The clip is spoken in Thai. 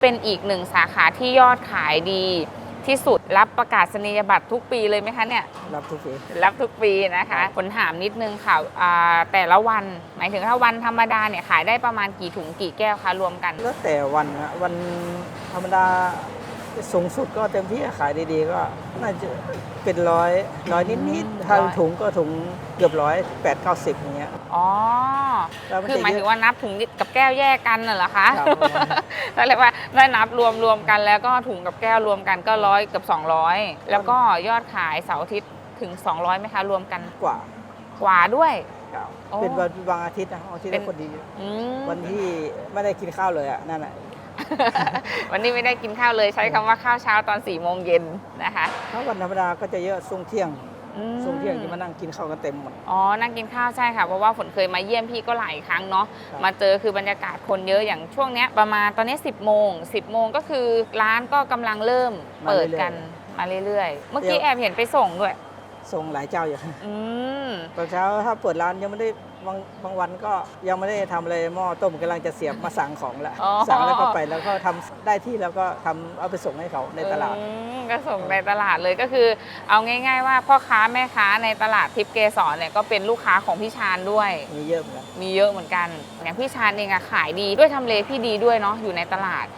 เป็นอีกหนึ่งสาขาที่ยอดขายดีที่สุดรับประกาศนียบัตรทุกปีเลยไหมคะเนี่ย รับทุกปีรับทุกปีนะคะผลถามนิดนึงค่ะอ่าแต่ละวัน หมายถึงถ้าวันธรรมดาเนี่ยขายได้ประมาณกี่ถุงกี่แก้วคะรวมกัน แล้วแต่วันนะวันธรรมดาสูงสุดก็เต็มที่ขายดีๆก็น่าจะเป็นร้อยร้อยนิดอืมๆถ้าร้อยถุงก็ถุงเกือบร้อยแปดเก้าสิบอย่างเงี้ยอ๋อ แล้วมันคือจะหมายเยถึงอะว่านับถุงกับแก้วแยกกันน่ะเหรอคะครับผม ก็เรียกว่าได้นับรวมรวมกันแล้วก็ถุงกับแก้วรวมกันก็ร้อยเกือบ200 แล้วก็ยอดขายเสาร์อาทิตย์ถึง 200ไหมคะรวมกันกว่ากว่าด้วยโอ้เป็นวันบางอาทิตย์นะบางอาทิตย์เป็นก็คนดี อืม วันที่ไม่ได้กินข้าวเลยอะนั่นแหละ วันนี้ไม่ได้กินข้าวเลยใช้คำว่าข้าวเช้าตอน4ี่โมงเย็นนะคะ ถ้าวันธรรมดาก็จะเยอะช่วงเที่ยง อืม ช่วงเที่ยงที่มานั่งกินข้าวกันเต็มหมด อ๋อ นั่งกินข้าวใช่ค่ะ เพราะว่าฝนเคยมาเยี่ยมพี่ก็หลายครั้งเนาะ ครับ มาเจอคือบรรยากาศคนเยอะอย่างช่วงเนี้ยประมาณตอนนี้ 10 โมง 10 โมงก็คือร้านก็กำลังเริ่มเปิดกันมาเรื่อยๆ เมื่อกี้แอบเห็นไปส่งด้วย ส่งหลายเจ้าอยู่อืมตอนเช้าถ้าเปิดร้านยังไม่ได้บางบางวันก็ยังไม่ได้ทำอะไรหม้อต้มกำลังจะเสียบมาสั่งของแล้วอ๋อ สั่งแล้วก็ไปแล้วก็ทำได้ที่แล้วก็ทำเอาไปส่งให้เขาในตลาด อืมก็ส่งในตลาดเลยก็คือ เอาง่าย ๆ ว่าพ่อค้าแม่ค้าในตลาดทิพย์เกสรเนี่ยก็เป็นลูกค้าของพี่ชาญด้วย มีเยอะเหมือนกันมีเยอะเหมือนกันอย่างพี่ชาญเองอะขายดีด้วยทำเลพี่ดีด้วยเนาะอยู่ในตลาด